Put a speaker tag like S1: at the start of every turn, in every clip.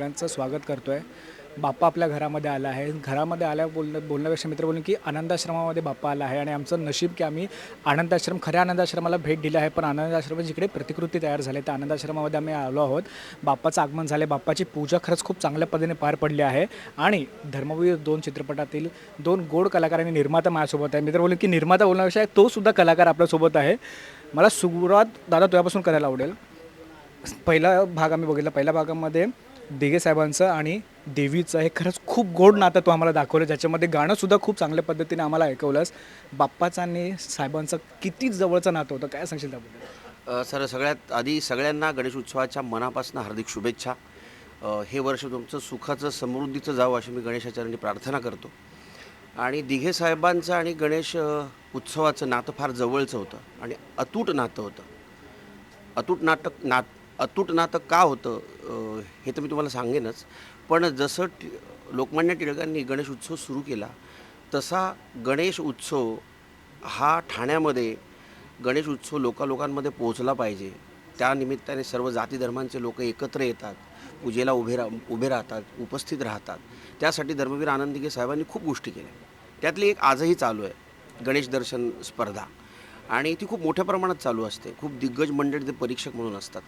S1: सगळ्यांचं स्वागत करतो आहे बाप्पा आपल्या घरामध्ये आला आहे. घरामध्ये आल्या बोल बोलण्यापेक्षा मित्र बोलून की आनंदाश्रमामध्ये बाप्पा आला आहे आणि आमचं नशीब की आम्ही आनंदाश्रम खऱ्या आनंदाश्रमाला भेट दिली आहे. पण आनंदाश्रम जिकडे प्रतिकृती तयार झाली त्या आनंदाश्रमामध्ये आम्ही आलो आहोत. बाप्पाचं आगमन झाले बाप्पाची पूजा खरंच खूप चांगल्या पद्धतीने पार पडली आहे. आणि धर्मवीर दोन चित्रपटातील दोन गोड कलाकार आणि निर्माता माझ्यासोबत आहे. मित्र बोलून की निर्माता बोलण्यापेक्षा तो सुद्धा कलाकार आपल्यासोबत आहे. मला सुरुवात दादा तुझ्यापासून करायला आवडेल. पहिला भाग आम्ही बघितला. पहिल्या भागामध्ये दिघे साहेबांचं आणि देवीचं हे खरंच खूप गोड नातं तू आम्हाला दाखवलं. ज्याच्यामध्ये गाणंसुद्धा खूप चांगल्या पद्धतीने आम्हाला ऐकवलंस. बाप्पाचं आणि साहेबांचं किती जवळचं नातं होतं काय सांगशील त्याबद्दल?
S2: सर सगळ्यात आधी सगळ्यांना गणेश उत्सवाच्या मनापासून हार्दिक शुभेच्छा. हे वर्ष तुमचं सुखाचं समृद्धीचं जावं अशी मी गणेशाचार्यांनी प्रार्थना करतो. आणि दिघे साहेबांचं आणि गणेश उत्सवाचं नातं फार जवळचं होतं आणि अतूट नातं होतं. अतूट नाटक नात अतूट नातं का होतं हे तर मी तुम्हाला सांगेनच. पण जसं टि लोकमान्य टिळकांनी गणेश उत्सव सुरू केला तसा गणेश उत्सव हा ठाण्यामध्ये गणेश उत्सव लोकालोकांमध्ये पोहोचला पाहिजे. त्या निमित्ताने सर्व जाती धर्मांचे लोक एकत्र येतात पूजेला उभे रा उभे राहतात उपस्थित राहतात. त्यासाठी धर्मवीर आनंदिगे साहेबांनी खूप गोष्टी केल्या. त्यातली एक आजही चालू आहे गणेश दर्शन स्पर्धा. आणि ती खूप मोठ्या प्रमाणात चालू असते. खूप दिग्गज मंडळी ते परीक्षक म्हणून असतात.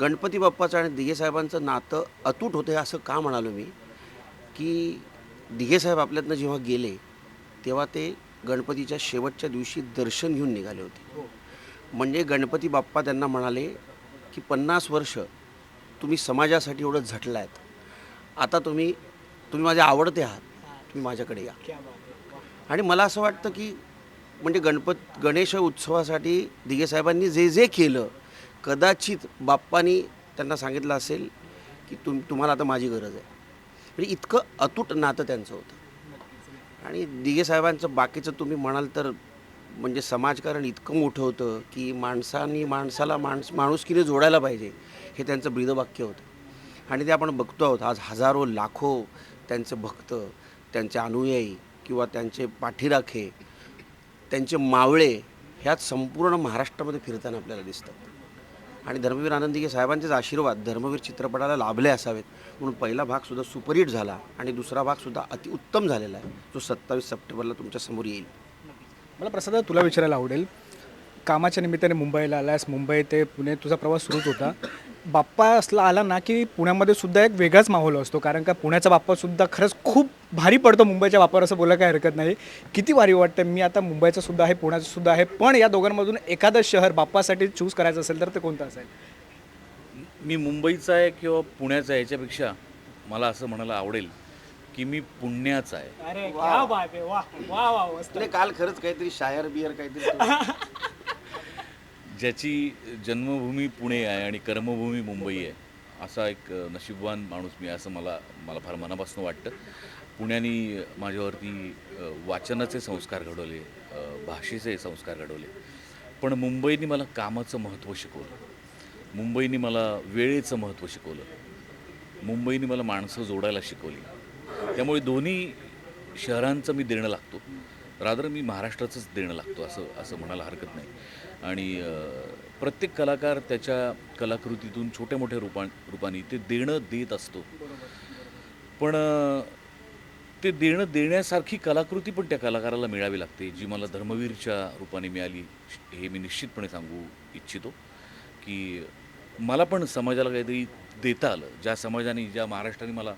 S2: गणपती बाप्पाचं आणि दिघे साहेबांचं नातं अतूट होतं हे असं का म्हणालो मी? की दिघे साहेब आपल्यातनं जेव्हा गेले तेव्हा ते गणपतीच्या शेवटच्या दिवशी दर्शन घेऊन निघाले होते. म्हणजे गणपती बाप्पा त्यांना म्हणाले की पन्नास वर्ष तुम्ही समाजासाठी एवढं झटला आहेत आता तुम्ही तुम्ही माझे आवडते आहात. तुम्ही माझ्याकडे या. आणि मला असं वाटतं की म्हणजे गणपत गणेश उत्सवासाठी दिघे साहेबांनी जे जे केलं कदाचित बाप्पानी त्यांना सांगितलं असेल की तुम तुम्हाला आता माझी गरज आहे. म्हणजे इतकं अतूट नातं त्यांचं होतं. आणि दिघे साहेबांचं बाकीचं तुम्ही म्हणाल तर म्हणजे समाजकारण इतकं मोठं होतं की माणसानी माणसाला माणस माणुसकीने जोडायला पाहिजे हे त्यांचं ब्रीदवाक्य होतं. आणि ते आपण बघतो आहोत आज हजारो लाखो त्यांचे भक्त त्यांचे अनुयायी किंवा त्यांचे पाठीराखे त्यांचे मावळे ह्यात संपूर्ण महाराष्ट्रामध्ये फिरताना आपल्याला दिसतात. आणि धर्मवीर आनंदिके साहेबांचेच आशीर्वाद धर्मवीर चित्रपटाला लाभले असावेत. म्हणून पहिला भागसुद्धा सुपरहिट झाला आणि दुसरा भागसुद्धा अतिउत्तम झालेला आहे. जो सत्तावीस सप्टेंबरला तुमच्यासमोर येईल.
S1: मला प्रसाद तुला विचारायला आवडेल. कामाच्या निमित्ताने मुंबईला आलास मुंबई ते पुणे तुझा प्रवास सुरूच होता. बाप्पा असला आला ना की पुण्यामध्ये सुद्धा एक वेगळाच माहोल असतो. कारण का पुण्याचा बाप्पासुद्धा खरंच खूप भारी पडतो मुंबईच्या बाप्पावर असं बोलायला काही हरकत नाही. किती भारी वाटतं मी आता मुंबईचं सुद्धा आहे पुण्याचं सुद्धा आहे पण या दोघांमधून एखादं शहर बाप्पासाठी चूज करायचं असेल तर ते कोणतं असेल?
S3: मी मुंबईचा आहे किंवा पुण्याचा आहे याच्यापेक्षा मला असं म्हणायला आवडेल की मी पुण्याचा आहे.
S1: अरे क्या बात आहे वा वा वा
S2: काल खरंच काहीतरी शायर बियर काहीतरी
S3: ज्याची जन्मभूमी पुणे आहे आणि कर्मभूमी मुंबई आहे असा एक नशीबवान माणूस मी असं मला मला फार मनापासून वाटतं. पुण्याने माझ्यावरती वाचनाचे संस्कार घडवले भाषेचे संस्कार घडवले. पण मुंबईने मला कामाचं महत्त्व शिकवलं. मुंबईने मला वेळेचं महत्त्व शिकवलं. मुंबईने मला माणसं जोडायला शिकवली. त्यामुळे दोन्ही शहरांचं मी देणं लागतो. रादर मी महाराष्ट्राचंच देणं लागतो असं असं म्हणायला हरकत नाही. आणि प्रत्येक कलाकार त्याच्या कलाकृतीतून छोट्या मोठ्या रूपा रूपाने ते देणं देत असतो. पण ते देणं देण्यासारखी कलाकृती पण त्या कलाकाराला मिळावी लागते जी मला धर्मवीरच्या रूपाने मिळाली. हे मी निश्चितपणे सांगू इच्छितो की मला पण समाजाला काहीतरी देता आलं. ज्या समाजाने ज्या महाराष्ट्राने मला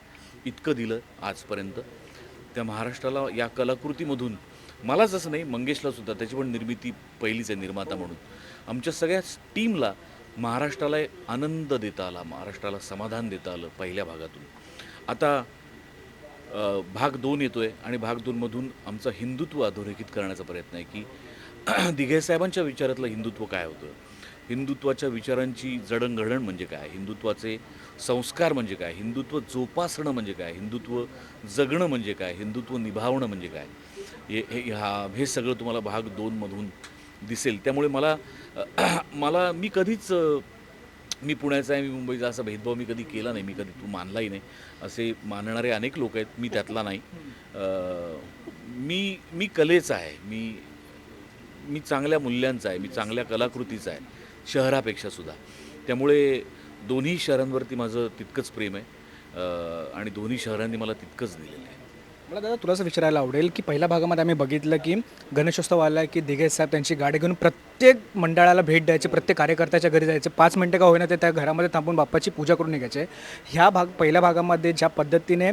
S3: इतकं दिलं आजपर्यंत त्या महाराष्ट्राला या कलाकृतीमधून मलाच असं नाही मंगेशला सुद्धा त्याची पण निर्मिती पहिलीच आहे निर्माता म्हणून. आमच्या सगळ्या टीमला महाराष्ट्राला एक आनंद देता आला महाराष्ट्राला समाधान देता आलं पहिल्या भागातून. आता भाग दोन येतो आहे आणि भाग दोनमधून आमचं हिंदुत्व अधोरेखित करण्याचा प्रयत्न आहे की दिघे साहेबांच्या विचारातलं हिंदुत्व काय होतं? हिंदुत्वाच्या विचारांची जडणघडण म्हणजे काय? हिंदुत्वाचे संस्कार म्हणजे काय? हिंदुत्व जोपासणं म्हणजे काय? हिंदुत्व जगणं म्हणजे काय? हिंदुत्व निभावणं म्हणजे काय? हे हे हे सगळं तुम्हाला भाग दोनमधून दिसेल. त्यामुळे मला मला मी कधीच मी पुण्याचा आहे मी मुंबईचा असा भेदभाव मी कधी केला नाही मी कधी तू मानलाही नाही. असे मानणारे अनेक लोक आहेत मी त्यातला नाही. मी मी कलेचा आहे मी मी चांगल्या मूल्यांचा आहे मी चांगल्या कलाकृतीचा आहे शहरापेक्षा सुद्धा. त्यामुळे दोन्ही शहरांवरती माझं तितकंच प्रेम आहे. आणि दोन्ही शहरांनी मला तितकंच दिलेलं आहे.
S1: मला दादा तुला असं विचारायला आवडेल की पहिल्या भागामध्ये आम्ही बघितलं की गणेशोत्सव आला की दिघे साहेब त्यांची गाडी घेऊन प्रत्येक मंडळाला भेट द्यायचे प्रत्येक कार्यकर्त्याच्या घरी जायचे. पाच मिनटं का होईना ते त्या घरामध्ये थांबून बाप्पाची पूजा करून निघायचे. ह्या भाग पहिल्या भागामध्ये ज्या पद्धतीने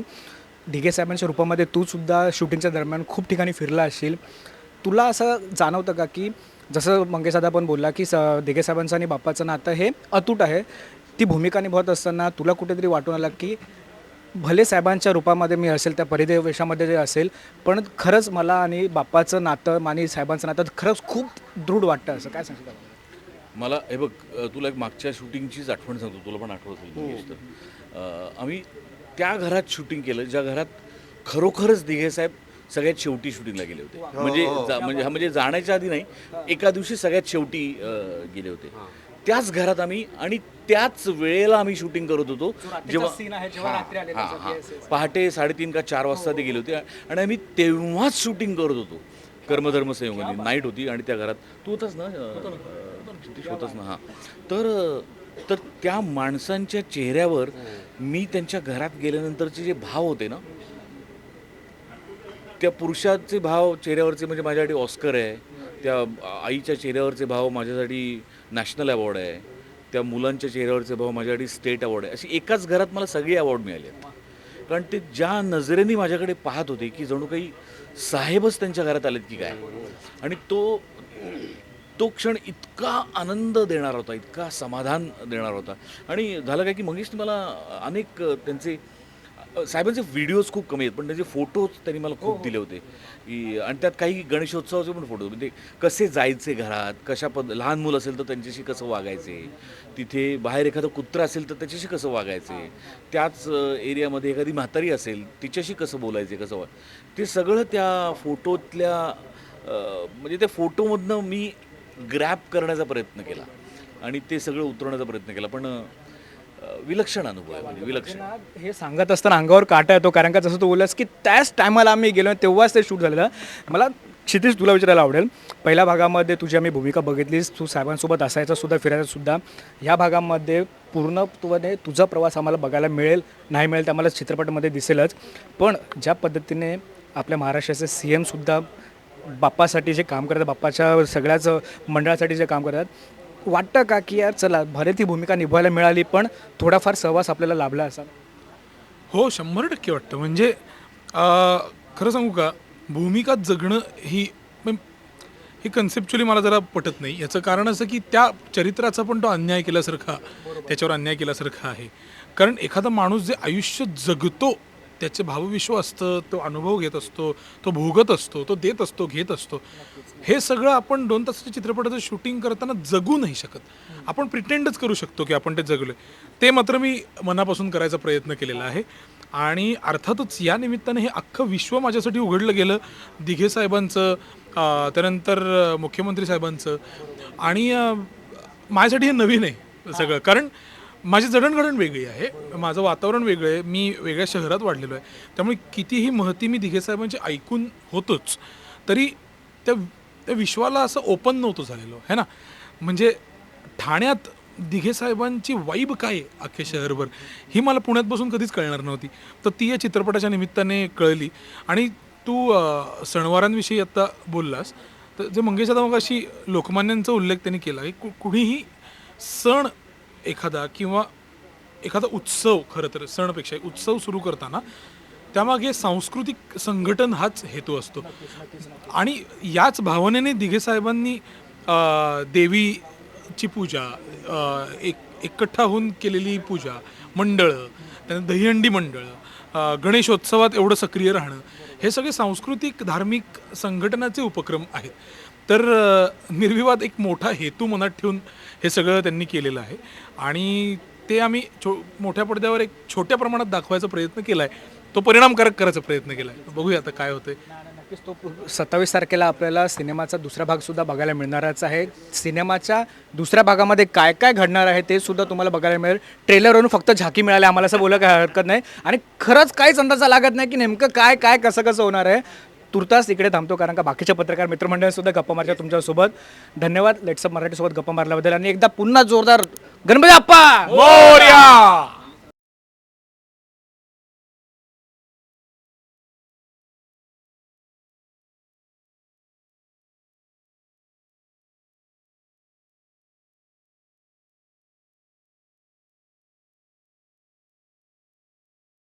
S1: दिघे साहेबांच्या रूपामध्ये तू सुद्धा शूटिंगच्या दरम्यान खूप ठिकाणी फिरला असशील तुला असं जाणवतं का की जसं मंगेश दादा पण बोलला की स दिघे साहेबांचं आणि बाप्पाचं नातं हे अतूट आहे ती भूमिका निभावत असताना तुला कुठेतरी वाटून आला की भले साहेबांच्या रूपामध्ये मी असेल त्या परिदेवेशामध्ये जे असेल पण खरंच मला आणि बाप्पाचं नातं आणि साहेबांचं नातं खरंच खूप दृढ वाटतं असं काय सांगतो
S3: मला हे बघ तुला एक मागच्या शूटिंगचीच आठवण सांगतो तुला पण आठवत असेल अ, आम्ही त्या घरात शूटिंग केलं ज्या घरात खरोखरच दिघे साहेब सगळ्यात शेवटी शूटिंगला गेले होते. म्हणजे जा- म्हणजे हा म्हणजे जाण्याच्या आधी नाही एका दिवशी सगळ्यात शेवटी गेले होते. त्याच घरात आम्ही आणि त्याच वेळेला आम्ही शूटिंग करत होतो.
S1: जेव्हा
S3: हां. हां. पहाटे साडेतीन का चार वाजता ते गेले होते. आणि आम्ही तेव्हाच शूटिंग करत होतो. कर्मधर्म संयोगाने. नाईट होती आणि त्या घरात तू होतास ना होतास ना हां. तर तर त्या माणसांच्या चेहऱ्यावर मी त्यांच्या घरात गेल्यानंतरचे जे भाव होते ना त्या पुरुषाचे भाव चेहऱ्यावरचे म्हणजे माझ्यासाठी ऑस्कर आहे. त्या आईच्या चेहऱ्यावरचे भाव माझ्यासाठी नॅशनल अवॉर्ड आहे. त्या मुलांच्या चेहऱ्यावरचे भाव माझ्यासाठी स्टेट अवॉर्ड आहे. अशी एकाच घरात मला सगळे अवॉर्ड मिळाले आहेत. कारण ते ज्या नजरेने माझ्याकडे पाहत होते की जणू काही साहेबच त्यांच्या घरात आलेत की काय. आणि तो तो क्षण इतका आनंद देणार होता इतका समाधान देणार होता. आणि झालं काय की मंगेशने मला अनेक त्यांचे साहेबांचे व्हिडिओज खूप कमी आहेत पण त्याचे फोटोज त्यांनी मला खूप दिले होते. की आणि त्यात काही गणेशोत्सवाचे पण फोटो म्हणजे कसे जायचे घरात कशा पद लहान मुलं असेल तर त्यांच्याशी कसं वागायचे? तिथे बाहेर एखादं कुत्रा असेल तर त्याच्याशी कसं वागायचे? त्याच एरियामध्ये एखादी म्हातारी असेल तिच्याशी कसं बोलायचे कसं वा ते सगळं त्या फोटोतल्या म्हणजे त्या फोटोमधनं मी ग्रॅप करण्याचा प्रयत्न केला. आणि ते सगळं उतरवण्याचा प्रयत्न केला. पण विलक्षण अनुभव आहे म्हणजे विलक्षण.
S1: हे सांगत असताना अंगावर काटा येतो कारण का जसं तू बोललास की त्याच टायमाला आम्ही गेलो तेव्हाच ते शूट झालेलं. मला क्षितिश तुला विचारायला आवडेल. पहिल्या भागामध्ये तुझी आम्ही भूमिका बघितलीस तू साहेबांसोबत असायचा सुद्धा फिरायचा सुद्धा. ह्या भागामध्ये पूर्णत्वाने तुझा प्रवास आम्हाला बघायला मिळेल नाही मिळेल ते आम्हाला चित्रपटामध्ये दिसेलच. पण ज्या पद्धतीने आपल्या महाराष्ट्राचे सी एमसुद्धा बाप्पासाठी जे काम करतात बाप्पाच्या सगळ्याच मंडळासाठी जे काम करतात वाटतं का की यार चला भले ती भूमिका निभवायला मिळाली पण थोडाफार सहवास आपल्याला लाभला असा
S4: हो शंभर टक्के वाटतं. म्हणजे अं, खरं सांगू का भूमिका जगणं ही म्हण- ही कन्सेप्च्युअली मला जरा पटत नाही. याचं कारण असं की त्या चरित्राचा पण तो अन्याय केल्यासारखा त्याच्यावर अन्याय केल्यासारखा आहे. कारण एखादा माणूस जे आयुष्य जगतो त्याचे भावविश्व असतं तो अनुभव घेत असतो तो भोगत असतो तो देत असतो घेत असतो. हे सगळं आपण दोन तासाच्या चित्रपटाचं शूटिंग करताना जगू नाही शकत. आपण प्रिटेंडच करू शकतो की आपण ते जगलोय. ते मात्र मी मनापासून करायचा प्रयत्न केलेला आहे. आणि अर्थातच या निमित्ताने हे अख्खं विश्व माझ्यासाठी उघडलं गेलं. दिघे साहेबांचं त्यानंतर मुख्यमंत्री साहेबांचं. आणि माझ्यासाठी हे नवीन आहे सगळं. कारण माझी जडणघडण वेगळी आहे. माझं वातावरण वेगळं आहे. मी वेगळ्या शहरात वाढलेलो आहे. त्यामुळे कितीही महती मी दिघे साहेबांची ऐकून होतोच. तरी त्या त्या विश्वाला असं ओपन नव्हतं झालेलं. है ना? म्हणजे ठाण्यात दिघे साहेबांची वाईब काय आहे अख्ख्या शहरभर? ही मला पुण्यात बसून कधीच कळणार नव्हती. तर ती या चित्रपटाच्या निमित्ताने कळली. आणि तू सणवारांविषयी आत्ता बोललास. तर जे मंगेश दादा मग अशी लोकमान्यांचा उल्लेख त्यांनी केला की कु- कुणीही सण एखादा किंवा एखादा उत्सव खरं तर सणपेक्षा उत्सव सुरू करताना त्यामागे सांस्कृतिक संघटन हाच हेतू असतो. आणि याच भावनेने दिघे साहेबांनी देवीची पूजा एक एकट्ठा होऊन केलेली पूजा मंडळं त्यानंतर दहीहंडी मंडळं गणेशोत्सवात एवढं सक्रिय राहणं हे सगळे सांस्कृतिक धार्मिक संघटनाचे उपक्रम आहेत. तर निर्विवाद एक मोठा हेतू मनात ठेवून हे सगळं त्यांनी केलेलं आहे. आणि ते आम्ही छो मोठ्या पडद्यावर एक छोट्या प्रमाणात दाखवायचा प्रयत्न केला आहे तो परिणामकारक करायचा प्रयत्न केला आहे बघूया आता काय होतंय.
S1: नक्कीच तो सत्तावीस तारखेला आपल्याला सिनेमाचा दुसरा भाग सुद्धा बघायला मिळणारच आहे. सिनेमाच्या दुसऱ्या भागामध्ये काय काय घडणार आहे ते सुद्धा तुम्हाला बघायला मिळेल. ट्रेलरवरून फक्त झाकी मिळाली आम्हाला असं बोलायला काय हरकत नाही. आणि खरंच काहीच अंदाजा लागत नाही की नेमकं काय काय कसं कसं होणार आहे. तुर्तास इकडे थांबतो कारण का बाकीच्या पत्रकार मित्रमंडळांसुद्धा गप्पा मारतात तुमच्यासोबत. धन्यवाद. लेट्सअप मराठीसोबत गप्पा मारल्याबद्दल. आणि एकदा पुन्हा जोरदार गणपती अप्पा मोर्या!